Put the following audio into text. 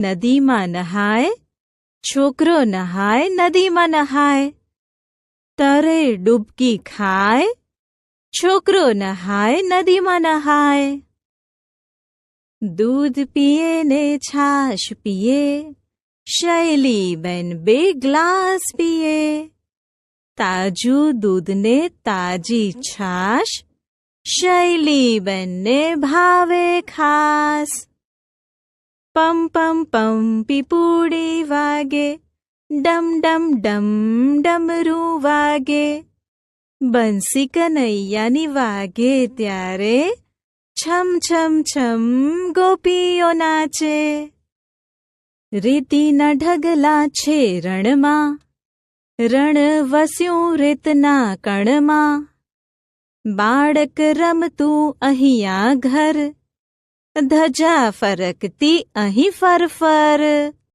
નદીમાં નહાય, છોકરો નહાય, નદીમાં નહાય. તરે ડૂબકી ખાય, છોકરો નહાય, નદીમાં નહાય. દૂધ પીએ ને છાશ પીએ, શૈલીબેન બે ગ્લાસ પીએ. તાજું દૂધને તાજી છાશ શૈલી બેનને ભાવે ખાસ. પમ પમ પમ પીપુડી વાગે ડમ ડમ ડમ ડમરું વાગે બંસી કનૈયાની વાગે ત્યારે છમ છમ છમ ગોપીઓ નાચે રીતિના ઢગલા છે રણમાં રણ વસ્યું રેતના કણમાં બાળક રમતું અહીંયા ઘર ધજા ફરકતી અહીં ફરફર.